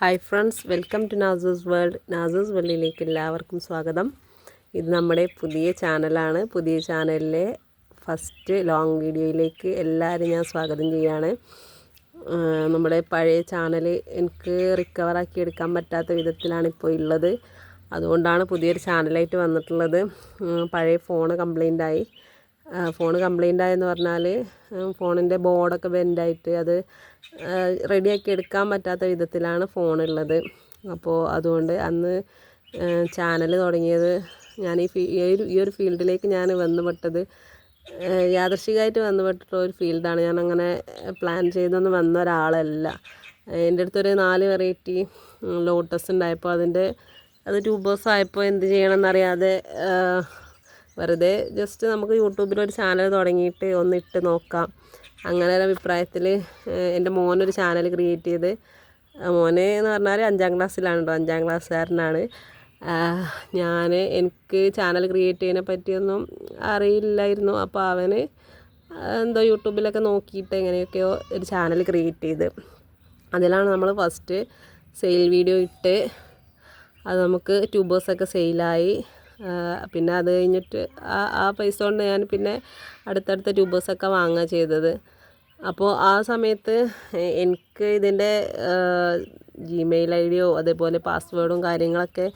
Hi friends welcome to Nasoos world. നാസൂസ് വേൾഡിലേക്ക് എല്ലാവർക്കും സ്വാഗതം. ഇത് നമ്മുടെ പുതിയ ചാനലാണ്. പുതിയ ചാനലിലെ ഫസ്റ്റ് ലോങ് വീഡിയോയിലേക്ക് എല്ലാവരും ഞാൻ സ്വാഗതം ചെയ്യാണ് ആഹ് നമ്മുടെ പഴയ ചാനൽ എനിക്ക് റിക്കവറാക്കി എടുക്കാൻ പറ്റാത്ത വിധത്തിലാണ് ഇപ്പോൾ ഉള്ളത്. അതുകൊണ്ടാണ് പുതിയൊരു ചാനലായിട്ട് വന്നിട്ടുള്ളത്. പഴയ ഫോണ് കംപ്ലൈന്റ് ആയി. ഫോൺ കംപ്ലൈന്റ് ആയെന്ന് പറഞ്ഞാൽ ഫോണിന്റെ ബോർഡൊക്കെ ബെൻഡായിട്ട് അത് റെഡിയാക്കി എടുക്കാൻ പറ്റാത്ത വിധത്തിലാണ് ഫോണുള്ളത് അപ്പോൾ അതുകൊണ്ട് അന്ന് ചാനൽ തുടങ്ങിയത് ഞാൻ ഈ ഫീ ഈ ഒരു ഫീൽഡിലേക്ക് ഞാൻ വന്നുപെട്ടത് യാദർശികമായിട്ട് വന്നുപെട്ടിട്ടുള്ള ഒരു ഫീൽഡാണ് ഞാൻ അങ്ങനെ പ്ലാൻ ചെയ്തൊന്നും വന്ന ഒരാളല്ല. എന്റെ അടുത്തൊരു നാല് വെറൈറ്റി ലോട്ടസ് ഉണ്ടായപ്പോൾ അതിന്റെ അത് ട്യൂബേഴ്സ് ആയപ്പോൾ എന്ത് ചെയ്യണമെന്നറിയാതെ വെറുതെ ജസ്റ്റ് നമുക്ക് യൂട്യൂബിൽ ഒരു ചാനൽ തുടങ്ങിയിട്ട് ഒന്ന് ഇട്ട് നോക്കാം. അങ്ങനെ ഒരു അഭിപ്രായത്തിൽ എന്റെ മോനൊരു ചാനൽ ക്രിയേറ്റ് ചെയ്ത്. മോന് എന്ന് പറഞ്ഞാൽ അഞ്ചാം ക്ലാസ്സിലാണ് കേട്ടോ അഞ്ചാം ക്ലാസ്സുകാരനാണ് ഞാൻ എനിക്ക് ചാനൽ ക്രിയേറ്റ് ചെയ്യുന്നതിനെ പറ്റിയൊന്നും അറിയില്ലായിരുന്നു. അപ്പോൾ അവന് എന്തോ യൂട്യൂബിലൊക്കെ നോക്കിയിട്ട് എങ്ങനെയൊക്കെയോ ഒരു ചാനൽ ക്രിയേറ്റ് ചെയ്ത്. അതിലാണ് നമ്മൾ ഫസ്റ്റ് സെയിൽ വീഡിയോ ഇട്ട് അത് നമുക്ക് ട്യൂബേഴ്സൊക്കെ സെയിലായി പിന്നെ അത് കഴിഞ്ഞിട്ട് ആ ആ പൈസ കൊണ്ട് ഞാൻ പിന്നെ അടുത്തടുത്ത ട്യൂബേഴ്സൊക്കെ വാങ്ങുക ചെയ്തത്. അപ്പോൾ ആ സമയത്ത് എനിക്ക് ഇതിന്റെ ജിമെയിൽ ഐ ഡിയോ അതേപോലെ പാസ്വേഡും കാര്യങ്ങളൊക്കെ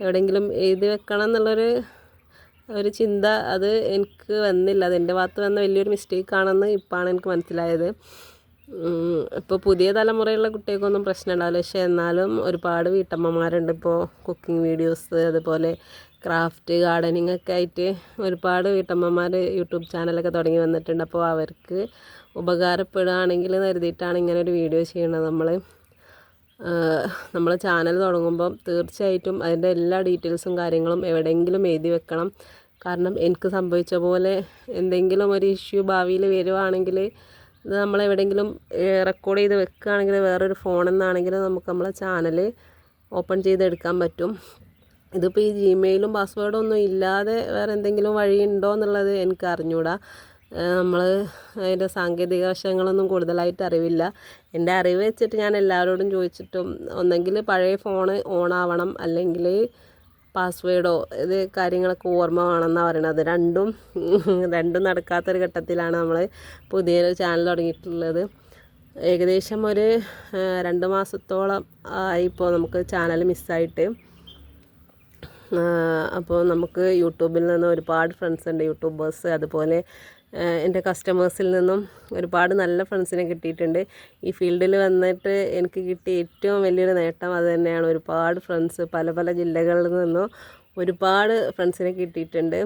എവിടെയെങ്കിലും എഴുതി വെക്കണം എന്നുള്ളൊരു ഒരു ചിന്ത അത് എനിക്ക് വന്നില്ല. അതെന്റെ ഭാഗത്ത് വന്ന വലിയൊരു മിസ്റ്റേക്കാണെന്ന് ഇപ്പോഴാണ് എനിക്ക് മനസ്സിലായത്. ഇപ്പോൾ പുതിയ തലമുറയുള്ള കുട്ടികൾക്കൊന്നും പ്രശ്നം ഉണ്ടാവില്ല പക്ഷേ എന്നാലും ഒരുപാട് വീട്ടമ്മമാരുണ്ട് ഇപ്പോൾ കുക്കിംഗ് വീഡിയോസ് അതുപോലെ ക്രാഫ്റ്റ് ഗാർഡനിങ് ഒക്കെ ആയിട്ട് ഒരുപാട് വീട്ടമ്മമാർ യൂട്യൂബ് ചാനലൊക്കെ തുടങ്ങി വന്നിട്ടുണ്ട്. അപ്പോൾ അവർക്ക് ഉപകാരപ്പെടുകയാണെങ്കിൽ കരുതിയിട്ടാണ് ഇങ്ങനെ ഒരു വീഡിയോ ചെയ്യണത്. നമ്മൾ നമ്മൾ ചാനൽ തുടങ്ങുമ്പോൾ തീർച്ചയായിട്ടും അതിന്റെ എല്ലാ ഡീറ്റെയിൽസും കാര്യങ്ങളും എവിടെയെങ്കിലും എഴുതി വെക്കണം. കാരണം എനിക്ക് സംഭവിച്ച പോലെ എന്തെങ്കിലും ഒരു ഇഷ്യൂ ഭാവിയിൽ വരുവാണെങ്കിൽ ഇത് നമ്മൾ എവിടെയെങ്കിലും റെക്കോർഡ് ചെയ്ത് വെക്കുകയാണെങ്കിൽ വേറൊരു ഫോൺ എന്നാണെങ്കിൽ നമുക്ക് നമ്മളെ ചാനൽ ഓപ്പൺ ചെയ്തെടുക്കാൻ പറ്റും. ഇതിപ്പോൾ ഈ ജിമെയിലും പാസ്വേഡും ഒന്നും ഇല്ലാതെ വേറെ എന്തെങ്കിലും വഴിയുണ്ടോ എന്നുള്ളത് എനിക്ക് അറിഞ്ഞൂടാ. നമ്മൾ അതിന്റെ സാങ്കേതിക വശങ്ങളൊന്നും കൂടുതലായിട്ട് അറിവില്ല. എന്റെ അറിവ് വെച്ചിട്ട് ഞാൻ എല്ലാവരോടും ചോദിച്ചിട്ടും ഒന്നെങ്കിൽ പഴയ ഫോണ് ഓണാവണം അല്ലെങ്കിൽ പാസ്വേഡോ ഇത് കാര്യങ്ങളൊക്കെ ഓർമ്മ വേണമെന്നാണ് പറയണത്. രണ്ടും രണ്ടും നടക്കാത്തൊരു ഘട്ടത്തിലാണ് നമ്മൾ പുതിയൊരു ചാനൽ തുടങ്ങിയിട്ടുള്ളത്. ഏകദേശം ഒരു രണ്ട് മാസത്തോളം ആയിപ്പോൾ നമുക്ക് ചാനൽ മിസ്സായിട്ട് അപ്പോൾ നമുക്ക് യൂട്യൂബിൽ നിന്ന് ഒരുപാട് ഫ്രണ്ട്സ് ഉണ്ട് യൂട്യൂബേഴ്സ് അതുപോലെ എന്റെ കസ്റ്റമേഴ്സിൽ നിന്നും ഒരുപാട് നല്ല ഫ്രണ്ട്സിനെ കിട്ടിയിട്ടുണ്ട്. ഈ ഫീൽഡിൽ വന്നിട്ട് എനിക്ക് കിട്ടിയ ഏറ്റവും വലിയൊരു നേട്ടം അത് തന്നെയാണ്. ഒരുപാട് ഫ്രണ്ട്സ് പല പല ജില്ലകളിൽ നിന്നും ഒരുപാട് ഫ്രണ്ട്സിനെ കിട്ടിയിട്ടുണ്ട്.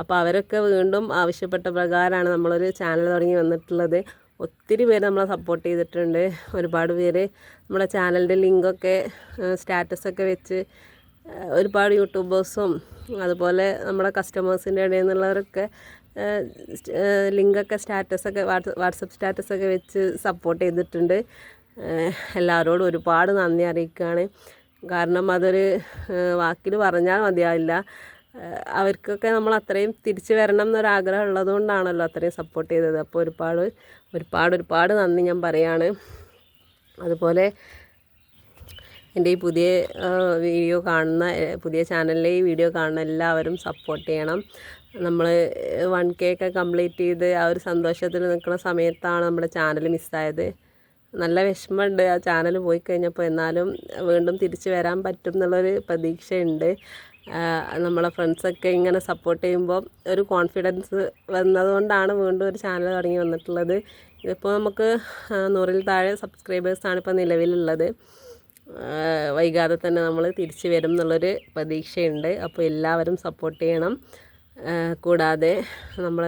അപ്പോൾ അവരൊക്കെ വീണ്ടും ആവശ്യപ്പെട്ട പ്രകാരമാണ് നമ്മളൊരു ചാനൽ തുടങ്ങി വന്നിട്ടുള്ളത്. ഒത്തിരി പേര് നമ്മളെ സപ്പോർട്ട് ചെയ്തിട്ടുണ്ട്. ഒരുപാട് പേര് നമ്മുടെ ചാനലിന്റെ ലിങ്കൊക്കെ സ്റ്റാറ്റസൊക്കെ വെച്ച് ഒരുപാട് യൂട്യൂബേഴ്സും അതുപോലെ നമ്മുടെ കസ്റ്റമേഴ്സിന്റെ ഇടയിൽ നിന്നുള്ളവരൊക്കെ ലിങ്കൊക്കെ സ്റ്റാറ്റസൊക്കെ വാട്സപ്പ് സ്റ്റാറ്റസൊക്കെ വെച്ച് സപ്പോർട്ട് ചെയ്തിട്ടുണ്ട്. എല്ലാവരോടും ഒരുപാട് നന്ദി അറിയിക്കുകയാണ്. കാരണം അതൊരു വാക്കിൽ പറഞ്ഞാൽ മതിയാവില്ല. അവർക്കൊക്കെ നമ്മൾ അത്രയും തിരിച്ചു വരണം എന്നൊരാഗ്രഹം ഉള്ളതുകൊണ്ടാണല്ലോ അത്രയും സപ്പോർട്ട് ചെയ്തത്. അപ്പോൾ ഒരുപാട് ഒരുപാട് ഒരുപാട് നന്ദി ഞാൻ പറയാണ്. അതുപോലെ എന്റെ ഈ പുതിയ വീഡിയോ കാണുന്ന പുതിയ ചാനലിലെ ഈ വീഡിയോ കാണുന്ന എല്ലാവരും സപ്പോർട്ട് ചെയ്യണം. നമ്മൾ വൺ കെ ഒക്കെ കംപ്ലീറ്റ് ചെയ്ത് ആ ഒരു സന്തോഷത്തിൽ നിൽക്കുന്ന സമയത്താണ് നമ്മുടെ ചാനൽ മിസ്സായത് നല്ല വിഷമമുണ്ട് ആ ചാനൽ പോയി കഴിഞ്ഞപ്പോൾ. എന്നാലും വീണ്ടും തിരിച്ചു വരാൻ പറ്റും എന്നുള്ളൊരു പ്രതീക്ഷയുണ്ട്. നമ്മളെ ഫ്രണ്ട്സൊക്കെ ഇങ്ങനെ സപ്പോർട്ട് ചെയ്യുമ്പോൾ ഒരു കോൺഫിഡൻസ് വന്നതുകൊണ്ടാണ് വീണ്ടും ഒരു ചാനൽ തുടങ്ങി വന്നിട്ടുള്ളത്. ഇതിപ്പോൾ നമുക്ക് നൂറിൽ താഴെ സബ്സ്ക്രൈബേഴ്സാണ് ഇപ്പോൾ നിലവിലുള്ളത്. വൈകാതെ തന്നെ നമ്മൾ തിരിച്ചു വരും എന്നുള്ളൊരു പ്രതീക്ഷയുണ്ട്. അപ്പോൾ എല്ലാവരും സപ്പോർട്ട് ചെയ്യണം. കൂടാതെ നമ്മൾ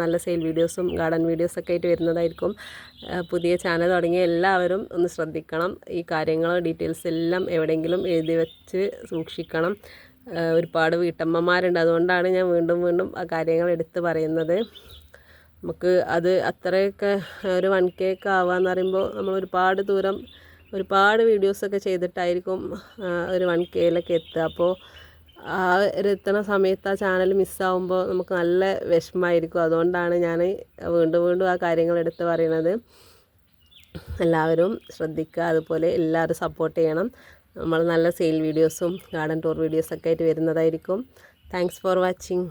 നല്ല സെയിൽ വീഡിയോസും ഗാർഡൻ വീഡിയോസൊക്കെ ആയിട്ട് വരുന്നതായിരിക്കും. പുതിയ ചാനൽ തുടങ്ങിയ എല്ലാവരും ഒന്ന് ശ്രദ്ധിക്കണം. ഈ കാര്യങ്ങൾ ഡീറ്റെയിൽസ് എല്ലാം എവിടെയെങ്കിലും എഴുതി വെച്ച് സൂക്ഷിക്കണം. ഒരുപാട് വീട്ടമ്മമാരുണ്ട്. അതുകൊണ്ടാണ് ഞാൻ വീണ്ടും വീണ്ടും ആ കാര്യങ്ങൾ എടുത്ത് പറയുന്നത്. നമുക്ക് അത് അത്രയൊക്കെ ഒരു വൺ കെ ഒക്കെ ആവാന്ന് പറയുമ്പോൾ നമ്മൾ ഒരുപാട് ദൂരം ഒരുപാട് വീഡിയോസൊക്കെ ചെയ്തിട്ടായിരിക്കും ഒരു വൺ കെയിലൊക്കെ എത്തുക. അപ്പോൾ ആ ഒരു എത്തണ സമയത്ത് ആ ചാനൽ മിസ്സാവുമ്പോൾ നമുക്ക് നല്ല വിഷമമായിരിക്കും അതുകൊണ്ടാണ് ഞാൻ വീണ്ടും വീണ്ടും ആ കാര്യങ്ങൾ എടുത്ത് പറയുന്നത് എല്ലാവരും ശ്രദ്ധിക്കുക അതുപോലെ എല്ലാവരും സപ്പോർട്ട് ചെയ്യണം. നമ്മൾ നല്ല സെയിൽ വീഡിയോസും ഗാർഡൻ ടൂർ വീഡിയോസൊക്കെ ആയിട്ട് വരുന്നതായിരിക്കും. Thanks for watching